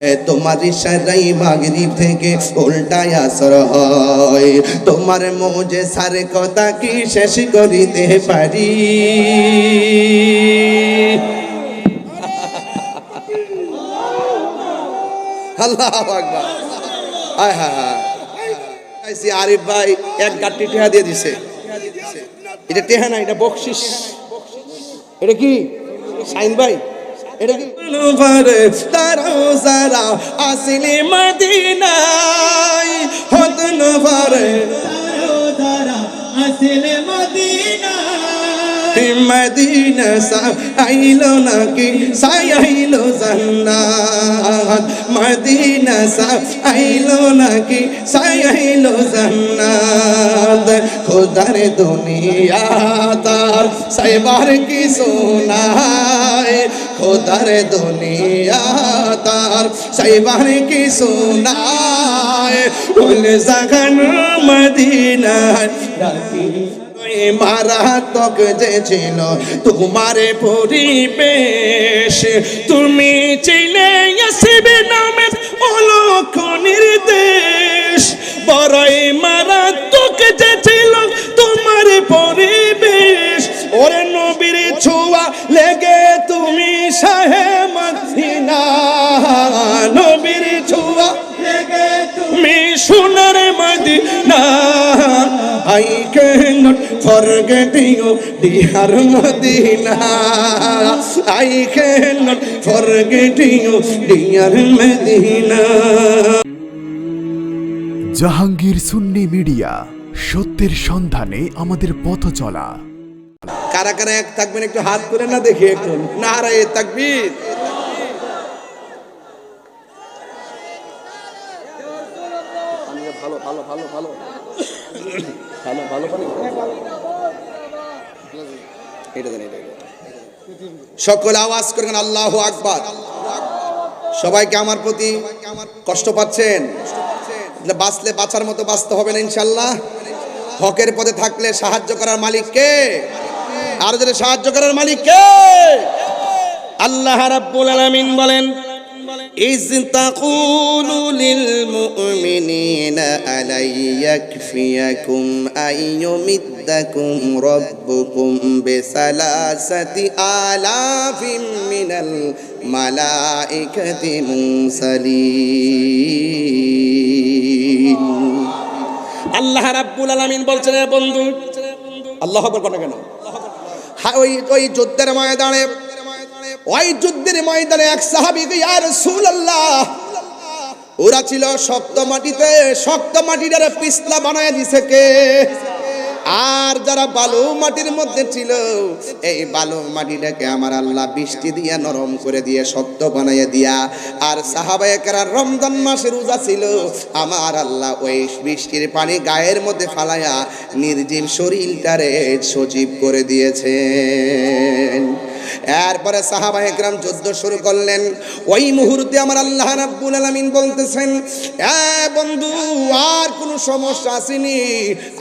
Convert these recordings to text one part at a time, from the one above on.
তোমার ইশারাই মাগরিব থেকে উল্টায় আসর হয়। তোমার মোজে সারে কথা কি শেষ করিতে পারি? আল্লাহ আকবার। আয় হা হা আইসি আরিফ ভাই এক গাঁটটি টেহা দিয়ে দিছে। এটা টেহা না, এটা বকশিস। এটা কি? সাইন ভাই? এটা কি? তারাও যারা আসিলি মদিনায় হত নভরে আসলে মদিনা মদিনা আইলো নাকি? সাই আইলো জান্নাত। মদিনা আইলো নাকি? সাই আইলো জান্নাত। খোদার দুনিয়া তার সাইবার কি সোনায়? খোদার দুনিয়া তার সাইবার কি সোনায়? উল জাগান মদিনায় রাখি। মারাত্মক যে ছিল তোমার পরিবেশ, তুমি চিনে আসবে নামের অলক্ষ নির্দেশ। বড়ই মারাত্মক যে ছিল তোমার পরিবেশ। ওরে নবীর ছোঁয়া লেগে তুমি সাহে Medina cannot forget you, dear Medina. I cannot forget you, dear Medina. Jahangir Sunni media সত্যের সন্ধানে আমাদের পথ চলা কারা কারা এক থাকবেন একটু হাত করে না দেখি একটু নারায় তাকবীর ভালো ভালো ভালো ভালো ভালো ভালো পানি এটা দেন এটা দেন। সকল আওয়াজ করবেন আল্লাহ আকবার। সবাইকে আমার প্রতি কষ্ট পাচ্ছেন? বাঁচলে বাঁচার মতো বাঁচতে হবে না ইনশাল্লাহ হকের পদে থাকলে সাহায্য করার মালিককে আর যদি সাহায্য করার মালিককে আল্লাহ রাব্বুল আলামিন বলেন إذ تقول للمؤمنين ألن يكفيكم أن يمدكم ربكم بثلاثة آلاف من الملائكة منزلين আল্লাহ রাব্বুল আলামিন বলছেন "এ বন্ধু আল্লাহ আকবার কেন কেন হ্যাঁ, ওই ওই যুদ্ধের ময়দানে ওই যুদ্ধের ময়দানে এক সাহাবী ইয়া রাসূলুল্লাহ! ওরা ছিল শক্ত মাটিতে, শক্ত মাটিটারে পিছলা বানায় দিছে কে? আর যারা বালু মাটির মধ্যে ছিল, এই বালু মাটিটাকে আমার আল্লাহ বৃষ্টি দিয়া নরম করে দিয়ে শক্ত বানাইয়া দিয়া। আর সাহাবায়কেরা রমজান মাসে রোজা ছিল, আমার আল্লাহ ওই বৃষ্টির পানি গায়ের মধ্যে ফালাইয়া নির্জীব শরীরটারে সজীব করে দিয়েছেন। এরপরে সাহাবা একরাম যুদ্ধ শুরু করলেন। ওই মুহূর্তে আমার আল্লাহ রাব্বুল আলামিন বলতেছেন বন্ধু, আর কোনো সমস্যা আসেনি?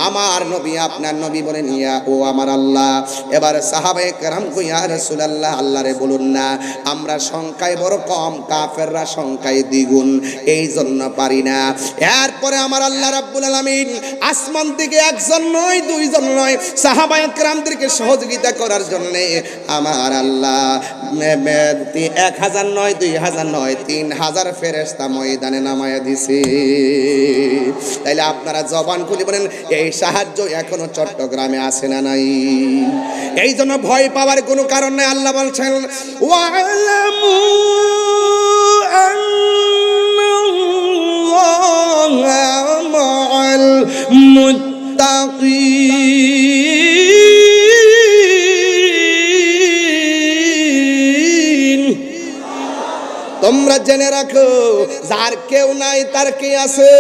আমার নবী, আপনার নবী বলেন ইয়া ও আমার আল্লাহ। এবার সাহাবা একরাম কই, ইয়া রাসূলুল্লাহ, আল্লাহরে বলুন না, আমরা সংখ্যায় বড় কম, কাফেররা সংখ্যায় দ্বিগুণ এই জন্য পারি না। এরপরে আমার আল্লাহ রাব্বুল আলামিন আসমান থেকে একজন নয়, দুইজন নয় সাহাবা একরামদেরকে সহযোগিতা করার জন্য আমার আল্লাহ এক হাজার নয়, দুই হাজার নয়, তিন হাজার ফেরেস্তা ময়দানে নামায়া দিছে। তাইলে আপনারা জবান খুলে বলেন, এই সাহায্য এখনও চট্টগ্রামে আসে না নাই? এই জন্য ভয় পাওয়ার কোনো কারণ নাই, আল্লাহ বলছেন, ওয়ালামু আন্নাল্লাহা মা'আল তোমরা জেনে রাখো যার কেউ নাই তার কে আছে?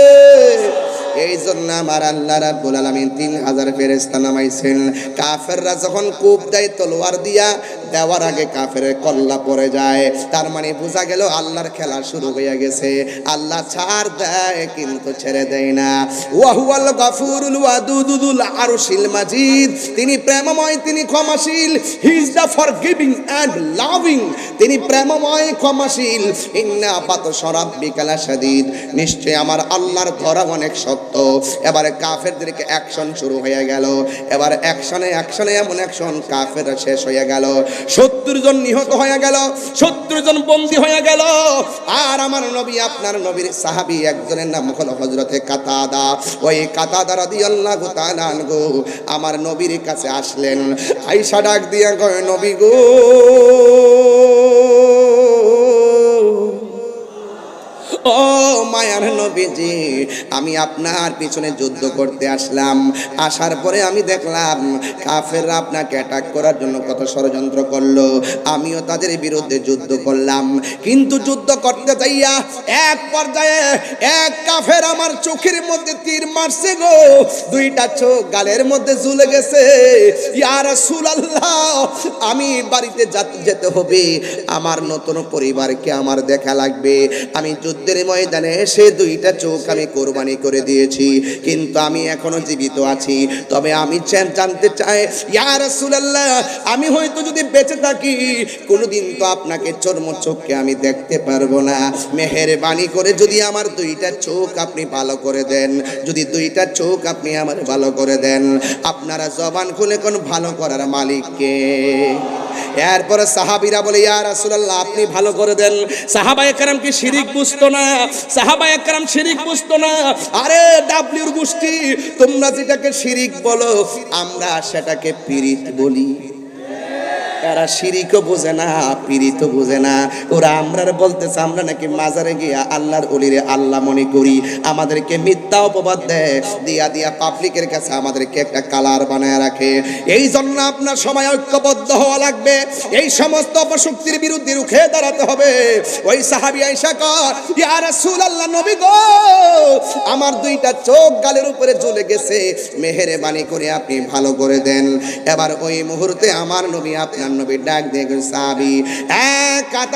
এই জন্য আমার আল্লাহ রাব্বুল আলামিন তিন হাজার ফেরেস্তা নামাইছেন। কাফেররা যখন কূপ দেয়, তলোয়ার দিয়া দেওয়ার আগে কাফের কল্লা পড়ে যায়। তার মানে বোঝা গেল আল্লাহর খেলা শুরু হয়ে গেছে। আল্লাহ ছাড় দেয়, কিন্তু ছেড়ে দেয় না। ওয়াহুয়াল গাফুরুল ওয়াদুদুল আরশিল মাজিদ। তিনি প্রেমময়, তিনি ক্ষমাশীল। He is the forgiving and loving তিনি প্রেমময়, ক্ষমাশীল। ইন্না বাতশ রাব্বিকা লাশাদীদ নিশ্চয় আমার আল্লাহর ধরা অনেক সত্য। এবারে কাফেরদেরকে অ্যাকশন শুরু হয়ে গেল। এবার অ্যাকশনে অ্যাকশনে এমন অ্যাকশন কাফের শেষ হয়ে গেল। সত্তর জন নিহত হয়ে গেল, সত্তর জন বন্দী হয়ে গেল। আর আমার নবী, আপনার নবীর সাহাবী একজনের নাম হলো হজরতে কাতাদা। ওই কাতাদা রাদিয়াল্লাহু তাআলা আনহু আমার নবীর কাছে আসলেন। আইসা ডাক দিয়া কয়, নবী গো! ও মায়ার নবীজি, আমি আপনার পিছনে যুদ্ধ করতে আসলাম। আসার পরে আমি দেখলাম, কাফেররা আপনাকে অ্যাটাক করার জন্য কত ষড়যন্ত্র করল। আমিও তাদের বিরুদ্ধে যুদ্ধ করলাম। কিন্তু যুদ্ধ করতে যাইয়া এক পর্যায়ে এক কাফের আমার চোখের মধ্যে তীর মারছে গো। দুইটা চোখ গালের মধ্যে ঝুলে গেছে। ইয়া রাসূলুল্লাহ, আমি বাড়িতে যাত- হবে। আমার নতুন পরিবারকে আমার দেখা লাগবে। আমি যুদ্ধের ময়দানে এসে দুইটা চোখ আমি কোরবানি করে দিয়েছি। কিন্তু আমি এখনও জীবিত আছি। তবে আমি জানতে চাই, ইয়া রাসূলুল্লাহ, আমি হয়তো যদি বেঁচে থাকি, কোনোদিন তো আপনাকে চর্ম চোখকে আমি দেখতে পারব না। মেহেরবানি করে যদি আমার দুইটা চোখ আপনি ভালো করে দেন, যদি দুইটা চোখ আপনি আমার ভালো করে দেন, আপনারা জবান খুলে কোন ভালো করার মালিককে? এরপরে সাহাবিরা বলে, ইয়া রাসূলুল্লাহ, আপনি ভালো করে দেন। সাহাবা একরাম কি শিরিক বুঝতো না। সাহাবা একরাম শিরিক বুঝতো না। আরে, ডাব্লিউর গোষ্ঠী, তোমরা যেটাকে শিরিক বলো, আমরা সেটাকে পিরিত বলি। এরা শিরিকও বোঝে না পিরিতও বোঝে না। ওরা আমরা বলতেছে, আমরা নাকি মাজারে গিয়া আল্লাহর অলিরে আল্লাহ মনে করি। আমাদেরকে মিথ্যা অপবাদ দেয় দিয়া দিয়া পাবলিকের কাছে আমাদেরকে একটা কালার বানায় রাখে। এই জন্য আপনার সময় ঐক্যবদ্ধ হওয়া লাগবে। এই সমস্ত অপশক্তির বিরুদ্ধে রুখে দাঁড়াতে হবে। ওই সাহাবি আইসা কর ইয়া রাসূলুল্লাহ, নবী গো, আমার দুইটা চোখ গালের উপরে জ্বলে গেছে। মেহেরে বাণী করে আপনি ভালো করে দেন। এবার ওই মুহূর্তে আমার নবী আপনার নবী ডাক দিয়ে সাহাবী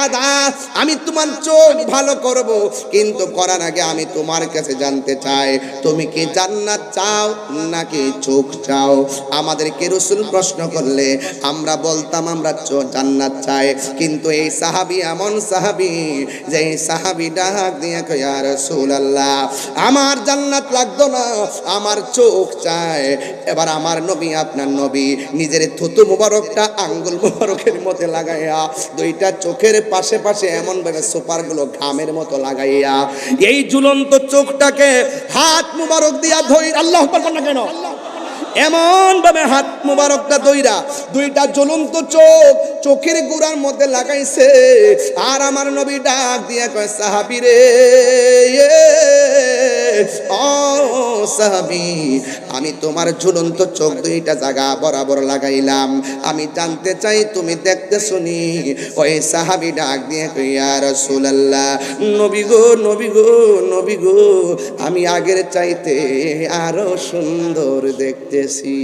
দাস আমি তোমার চোখ ভালো করব কিন্তু করার আগে আমি তোমার কাছে জানতে চাই তুমি কি জান্নাত চাও নাকি চোখ চাও? আমাদেরকে রসুল প্রশ্ন করলে আমরা বলতাম আমরা চো- জান্নাত চাই কিন্তু এই সাহাবি এমন সাহাবি যে সাহাবি ডাক দিয়ে কয়, ইয়া রাসূলুল্লাহ আমার জান্নাত লাগতো না আমার চোখ চায় এবার আমার নবী আপনার নবী নিজের থুতু মুবারকটা আঙ্গুল মুবারকের মতো লাগাইয়া দুইটা চোখের পাশে পাশে এমন ভাবে সুপারগুলো ঘামের মতো লাগাইয়া এই ঝুলন্ত চোখটাকে হাত মুবারক দিয়া ধই আল্লাহ না কেন? এমন ভাবে হাত মুবারকটা দইরা, দুইটা জ্বলন্ত চোখ চোখের গুড়ার মধ্যে লাগাইছে। আর আমার নবী ডাক দিয়া কয়, সাহাবি রে সাহাবি, আমি তোমার ঝুলন্ত চোখ দুইটা জায়গা বরাবর লাগাইলাম। আমি জানতে চাই তুমি দেখতে শুনি ওই সাহাবি ডাক দিয়ে কই ইয়া রাসূলুল্লাহ, নবী গো নবী গো নবী গো, আমি আগের চাইতে আরও সুন্দর দেখতেছি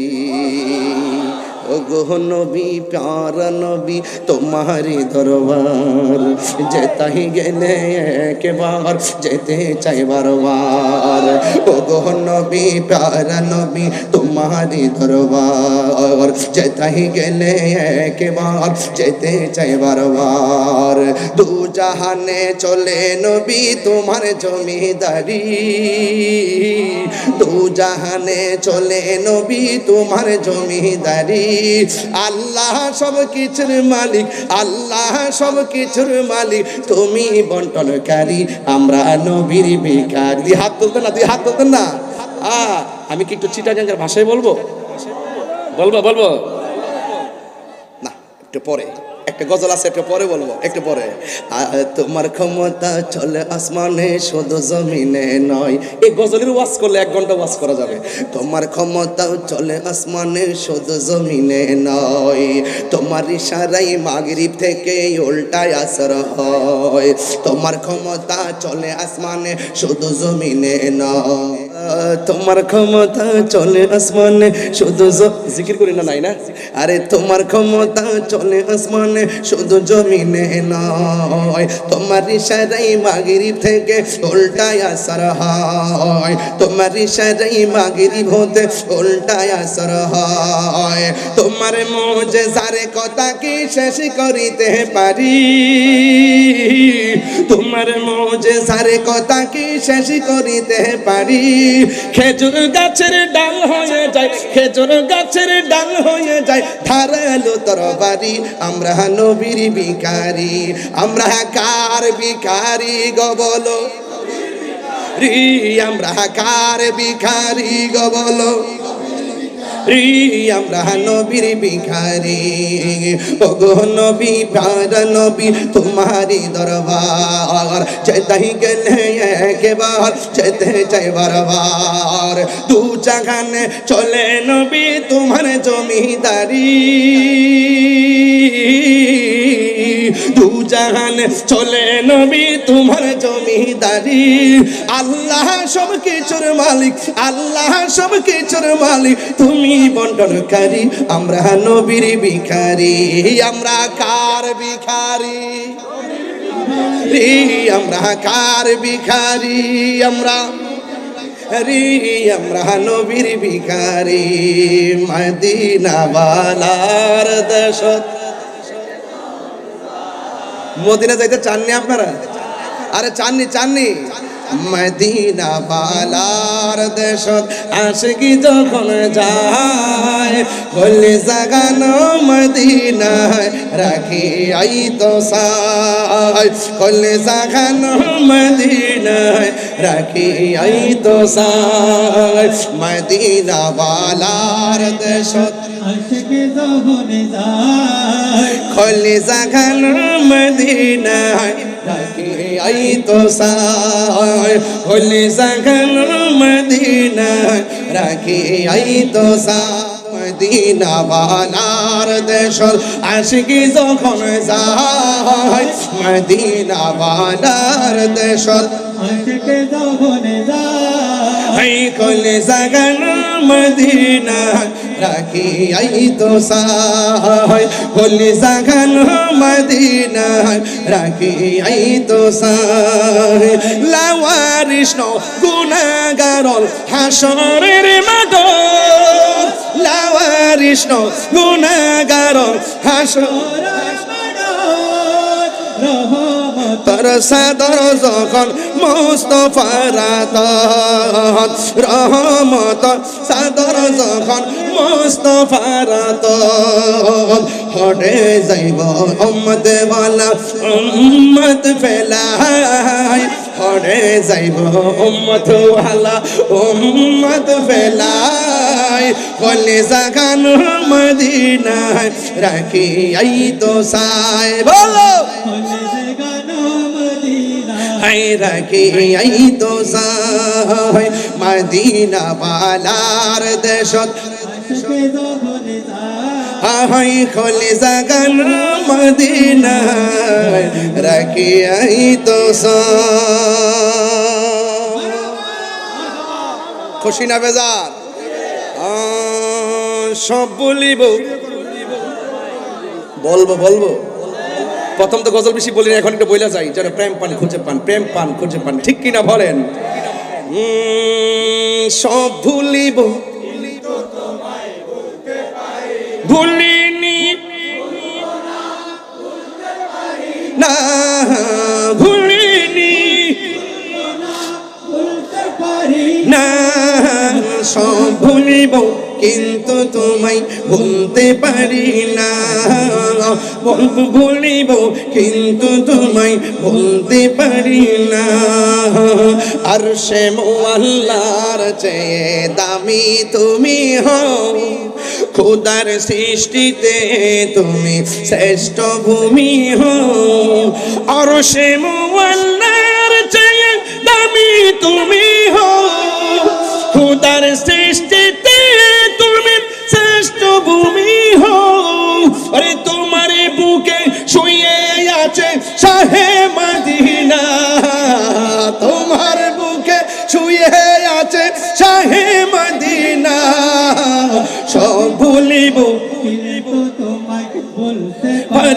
ও নবী, প্যার নবী, তোমারি দরবার। যেতাই গেলে একবার, যেতে চাই বারবার ও নবী, প্যার নবী, তোমারি দরবার। যেতাই গেলে একবার, যেতে চাই বারবার দু জাহানে চলে নবী, তোমার জমিদারি। দু জাহানে চলে নবী, তোমার জমিদারি। আল্লাহ সব কিছুর মালিক, আল্লাহ সব কিছুর মালিক। তুমি বন্টনকারী, আমরা নবীর বেকার দিয়ে হাত তুলতেন না দিয়ে হাত তুলতেন না। আমি কি একটু চিটাগাঙ্গের ভাষায় বলব? বলব বলব। না, একটু পরে। একটা গজল আছে, একটা পরে বলব, একটু পরে। তোমার ক্ষমতা চলে আসমানে, শুধু জমিনে নয়। এই গজলের ওয়াজ করলে এক ঘণ্টা ওয়াজ করা যাবে। তোমার ক্ষমতা চলে আসমানে, শুধু জমিনে নয়। তোমার ইশারাই মাগরিব থেকে উল্টায় আসর হয় তোমার ক্ষমতা চলে আসমানে, শুধু জমিনে নয়। তোমার ক্ষমতা চলে আসমানে, শুধু জিকির করি না, নাই না? আরে তোমার ক্ষমতা চলে আসমানে শুধু জমিনে নয়। তোমার ইশারাই মাগরিব থেকে উল্টায় আসর হয়। তোমার ইশারাই মাগরিব হতে উল্টায় আসর হয়। তোমার মোজে সারে কথা কি শেষ করিতে পারি? তোমার মোজে সারে কথা কি শেষ করিতে পারি? খেজুর গাছের ডাল হয়ে যায়, খেজুর গাছের ডাল হয়ে যায়, ধারালো তরবারি আমরা নবীর বিকারি আমরা কার বিকারি গো বলো? আমরা কার বিকারি গো বলো? আমরা নবীর বিখারি ওগো নবী প্যার নবী তোমারি দরবার। যেতাই গেলে একবার যেতে চাই বারবার দু জাগানে চলে নবী, তোমার জমিদারি। দু জাহান চলে নবী তোমার জমিদারি। আল্লাহ সব কিছুর মালিক, আল্লাহ সব কিছুর মালিক। তুমি বন্টনকারী, আমরা নবীর ভিখারি। আমরা কার ভিখারি? আমরা কার ভিখারি? আমরা, রে, আমরা নবীর ভিখারি। মদিনাওয়ালার দেশত মদিনা যাইতে চাননি আপনারা? আরে চাননি চাননি। মদিনা বালার দেশত আশিকি যখন যায় বললে জাগানো মদিনায় রাখি আই তো সাই। কলে জাগানো মদিনায় রাখি আই তো সাই। মদিনা বালার যায় খলি জাগান মদিনায় রাখি আই তো সাই খলি জাগান মদিনায় রাখি আই তো সাই, মদিনা বালার দেশর আশিকি যখন যায়, মদিনা বালার দেশর আশকে জহনে যায় কলে জাগান মদিনা রাখি তো সাই কলে জাগান মদিনা রাখি আই তো লাওয়ারিষ্ণ গুণাগারল হাসরের মাঠ লাওয়ারিষ্ণ গুণাগারল হাসর রহমত তোর সাদর যখন মুস্তফারাত রহমত সাদর যখন মুস্তফারাত হটে যাইব উম্মত ওয়ালা উম্মত ফেলাই। হটে যাইব উম্মত ওয়ালা উম্মত ফেলাই। বলে জাগান মদিনায় রাখি আই তো সাই বলো! রাখি আই তো মদিনা বালার দেশত। হাই খলে জাগান মদিনা রাখি আই তো খুশি না বেজার? সব বলিব। বলব বলব। প্রথম তো গজল বেশি বলি এখন একটু বইলা যাই। যেন প্রেম পান, খুঁজে পান, প্রেম পান, খুঁজে পান। ঠিক কিনা বলেন? সব ভুলিব। ভুলিনি। না ভুলিনি। না, সব ভুলিব। কিন্তু তোমায় ভুলতে পারি না। বলব, কিন্তু তোমায় ভুলতে পারি না। আর সে মোয়াল্লার চেয়ে দামি তুমি হও। খোদার সৃষ্টিতে তুমি শ্রেষ্ঠ ভূমি হো আর সে মোয়াল্লার চেয়ে দামি তুমি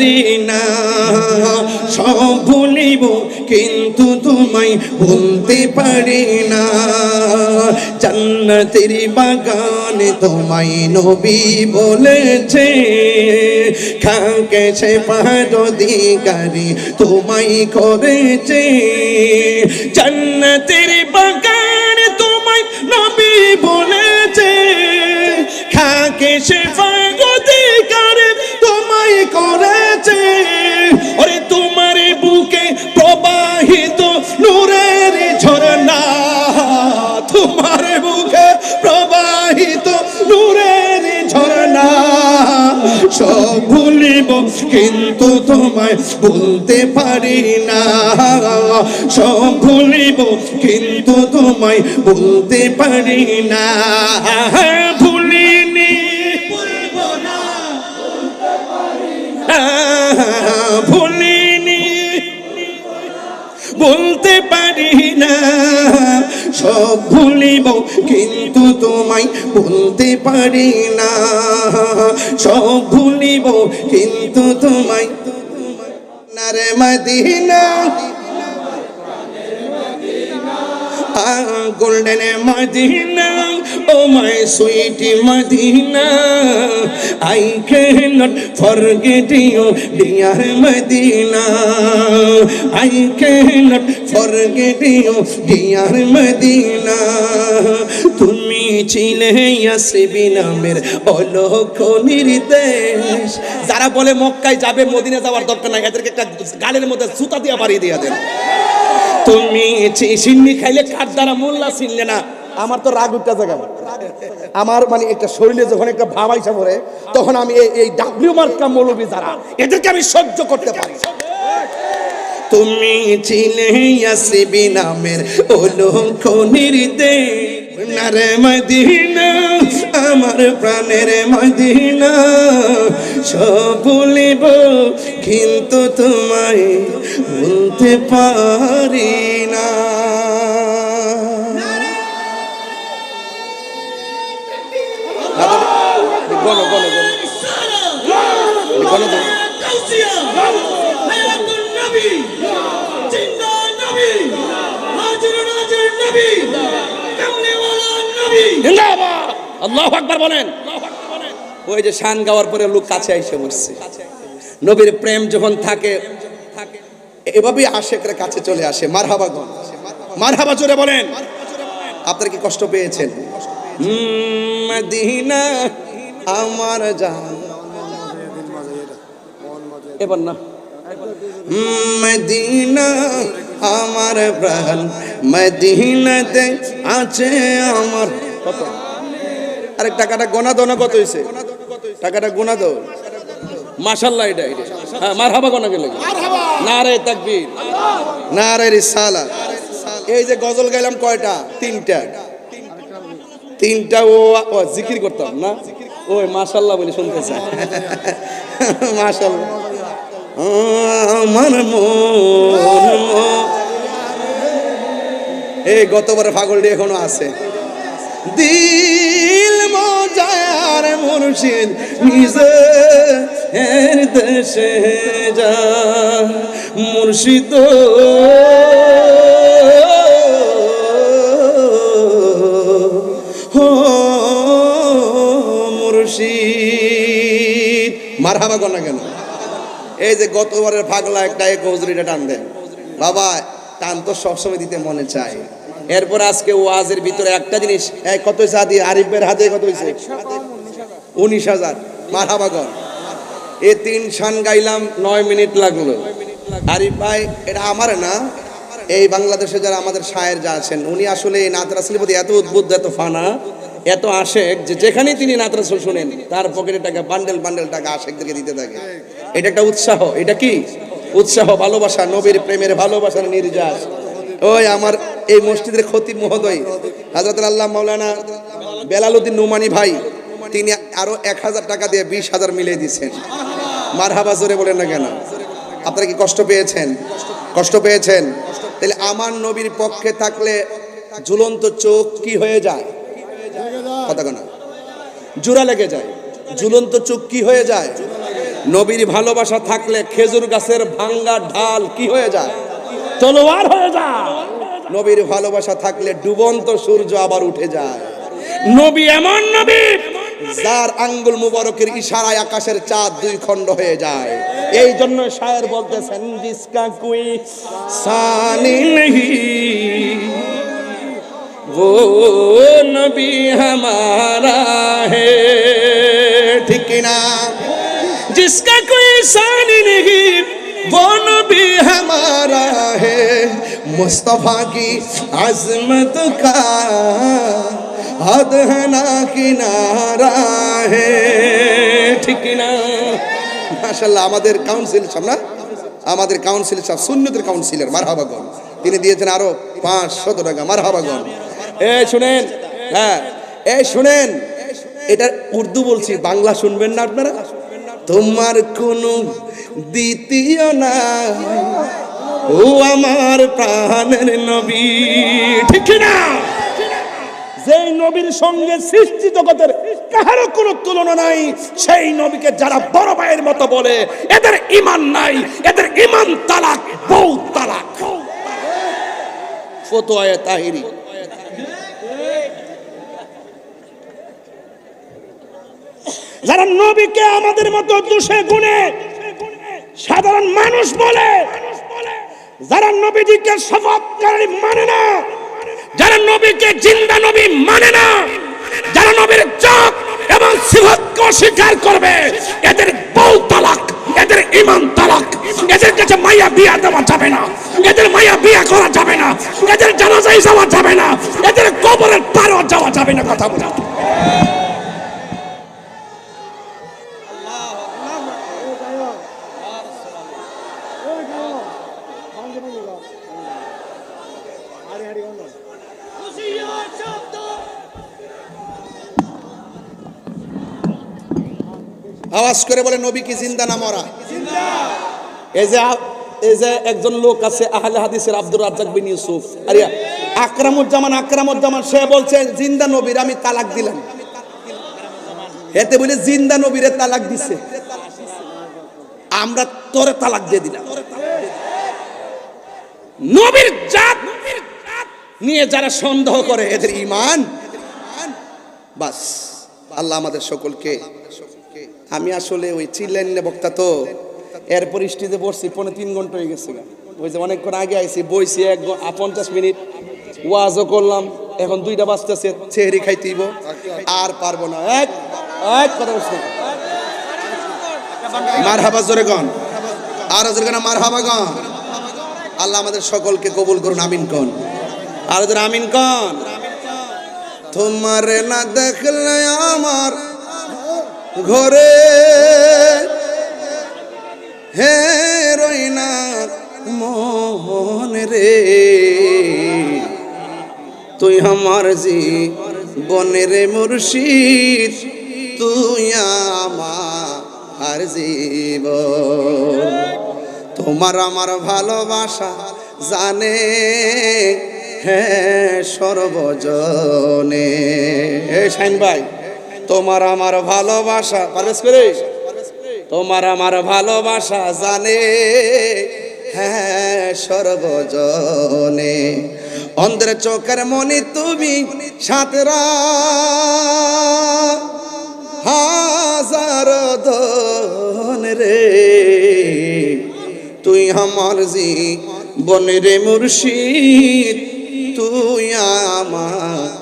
বলতে পারি না সব ভুলিব, কিন্তু তোমায় ভুলতে পারি না জান্নাতের বাগানে তোমায় নবী বলেছে খাকে সে পারদিকারী তোমায় করেছে। জান্নাতের ভুলিব কিন্তু তোমায় ভুলতে পারি না। সব ভুলিব কিন্তু তোমায় ভুলতে পারি না। ভুলিনি ভুলিনি বলতে পারি না। সব ভুলিব, কিন্তু তোমায় বলতে পারি না। সব ভুলিব, কিন্তু তোমায় নারে Medina. Golden Medina. My sweet Medina I cannot forget you dear Medina. I cannot forget you dear Medina. তুমি ছিলে ইয়াসিবি নামের অলোক নির্দেশ। যারা বলে মক্কায় যাবে, মদিনা যাওয়ার দরকার নাই, এদেরকে একটা গালের মধ্যে জুতা দিয়ে বাড়িয়ে দিয়ে দেন। তুমি সিন্নি খাইলে কার দ্বারা মোল্লা চিনলে না? আমার তো রাগ উঠতে জায়গা আমার মানে একটা শরীরে যখন একটা ভাব আইসা পড়ে তখন আমি এই এই ডাব্লিউ মার্কা মৌলবী যারা এদেরকে আমি সহ্য করতে পারি। তুমি চিনে আসিবি নামের অলঙ্ক নির্দেশ নারে মদিনা আমার প্রাণের মদিনা। সব ভুলিব কিন্তু তোমায় বলতে পারি না। গণ গণ আল্লাহ আকবার বলেন। ওই যে শান গাওয়ার পরে লোক কাছে আইসে বসছে নবীর প্রেম যখন থাকে এভাবেই আশেকরা কাছে চলে আসে। মারহাবা গণ। মারহাবা জোরে বলেন। আপনারা কি কষ্ট পেয়েছেন? মদিনা আমার জান। এবার না। মদিনা আমার প্রাণ। মদিনাতে আছে আমার। কত? আরে টাকাটা গোনা দো না, কত হয়েছে টাকাটা গোনা দো মাশাল্লাহ এটা এটা। হ্যাঁ মার হাবা গোনা গেলে। না রে তাকবীর। না রে রিসালা এই যে গজল গাইলাম কয়টা? তিনটা। তিনটা ও, জিকির করতাম, না? ওই মাশাল্লাহ বলে শুনতেছে। মাশাল্লাহ। আমার এই গতবার ফাগলটি এখনও আছে। দিল মজার মুর্শিদ নিজে এর দেশে যা মুর্শিদ। মারহাবা কর না কেন? এই যে গতবারের ফাগলা একটা এক হজরিটা টান দেন বাবা, টান তো সবসময় দিতে মনে চায়। এরপর আজকে ওয়াজের ভিতরে একটা জিনিস কত হয়েছে আদি? আরিফের হাতে কত হয়েছে উনিশ হাজার। মারহাবাগর এ তিন শান গাইলাম, নয় মিনিট লাগল। আরিফ ভাই, এটা আমার না। এই বাংলাদেশে যারা আমাদের শায়ের যা আছেন, উনি আসলে এই নাত রাসেলের প্রতি এত উদ্বুদ্ধ, এত ফানা। এত আশেক যে যেখানেই তিনি নাত রাসূল শুনেন, তার পকেটে টাকা বান্ডেল বান্ডেল টাকা আশেকদেরকে দিতে থাকে। এটা একটা উৎসাহ, এটা কি? উৎসাহ, ভালোবাসা, নবীর প্রেমের ভালোবাসার নির্যাস। ওই আমার এই মসজিদের ক্ষতি মহোদয় হাজরত আল্লাহ মাওলানা বেলালুদ্দিন নুমানি ভাই, তিনি আরও এক হাজার টাকা দিয়ে বিশ হাজার মিলিয়ে দিচ্ছেন মার হাবা জোরে বলেন না কেন? আপনারা কি কষ্ট পেয়েছেন? কষ্ট পেয়েছেন? তাহলে আমার নবীর পক্ষে থাকলে ঝুলন্ত চোখ কি হয়ে যায়? কথা জোড়া লেগে যায়, ঝুলন্ত চোখ কি হয়ে যায়। নবীর ভালোবাসা থাকলে খেজুর গাছের ভাঙ্গা ঢাল কি হয়ে যায়? তলোয়ার হয়ে যায়। নবীর ভালোবাসা থাকলে ডুবন্ত সূর্য আবার উঠে যায়। নবী এমন নবী, যার আঙ্গুল মুবারকের ইশারায় আকাশের চাঁদ দুই খণ্ড হয়ে যায়। এই জন্য শায়ের বলতেছেন জিসকা কুই সানি নেহি। वो नबी हमारा है ठीक ना जिसका कोई सानी नहीं वो नबी हमारा है मुस्तफा की अजमत का हद है ना किनारा है ঠিক না মাশাল্লাহ আমাদের কাউন্সিল সাহেব না আমাদের কাউন্সিল সাহেব সুন্নতের কাউন্সিলর মারহাবাগন তিনি দিয়েছেন আরো পাঁচশত টাকা মারহাবাগন এ, শুনেন। হ্যাঁ। এই শুনেন। এটা উর্দু বলছি, বাংলা শুনবেন না আপনারা? তোমার কোনো দ্বিতীয় না ও আমার প্রাণের নবী। ঠিক না যেই নবীর সঙ্গে সৃষ্টি জগতের কাহারও কোনো তুলনা নাই, সেই নবীকে যারা বড় ভাইয়ের মতো বলে, এদের ইমান নাই, এদের ইমান তালাক, বউ তালাক। ফতোয়ায়ে তাহিরি। যারা নবীকে আমাদের মতো দুষে গুণে সাধারণ মানুষ বলে, যারা নবীজিকে শপথকারী মানে না, যারা নবীকে জিন্দা নবী মানে না, যারা নবীর চোখ এবং সিফতকে অস্বীকার করবে, এদের বউ তালাক, এদের ইমান তালাক, এদের কাছে মাইয়া বিয়া দেওয়া যাবে না, এদের মাইয়া বিয়া করা যাবে না, এদের জানাজাই যাওয়া যাবে না, এদের কবরের পারও যাওয়া যাবে না, কথা বলা আওয়াজ করে বলে, নবী কি জিন্দা না মরা? এই যে এই যে একজন লোক আছে, আহলে হাদিসের আব্দুর রাজ্জাক বিন ইউসুফ। আরে, আকরামুজ্জামান আকরামুজ্জামান, সে বলছে, জিন্দা নবীর আমি তালাক দিলাম। এতে বলে, জিন্দা নবীরে তালাক দিছে। আমরা তোরে তালাক দিয়ে দিলাম। নবীর জাত নিয়ে যারা সন্দেহ করে, এদের ইমান বাস, আল্লাহ আমাদের সকলকে আমি আসলে ওই চিল্লাইন বক্তা তো এরপর স্টেজে বসছি পনেরো তিন ঘণ্টা হয়ে গেছে ওই যে অনেকক্ষণ আগে আইছি, বইছি এক পঞ্চাশ মিনিট, ওয়াজও করলাম, এখন দুইটা বাজতেছে, চেহারি খাইতেইব, আর পারব না। এক এক কথা বলছি। মার হাবা জোরে গন আর জোরে গন মার হাবা গন আল্লাহ আমাদের সকলকে কবুল করুন, আমিন কন। আর জোরে আমিন কন। তোমার না দেখলে আমার ঘরে। হে রইনা মোহন রে, তুই আমার জি বনের মুর্শিদ, তুই আমার জীবন। তোমার আমার ভালোবাসা জানে হ্যাঁ সর্বজনে। শাইন ভাই। তোমার আমার ভালোবাসা পারবেশ করে তোমার আমার ভালোবাসা জানে হ্যাঁ সর্বজনে। অন্ধ্র চোখের মনি তুমি সাতরা, হাজার ধন রে। তুই আমার জি বনের মুর্শিদ, তুই আমার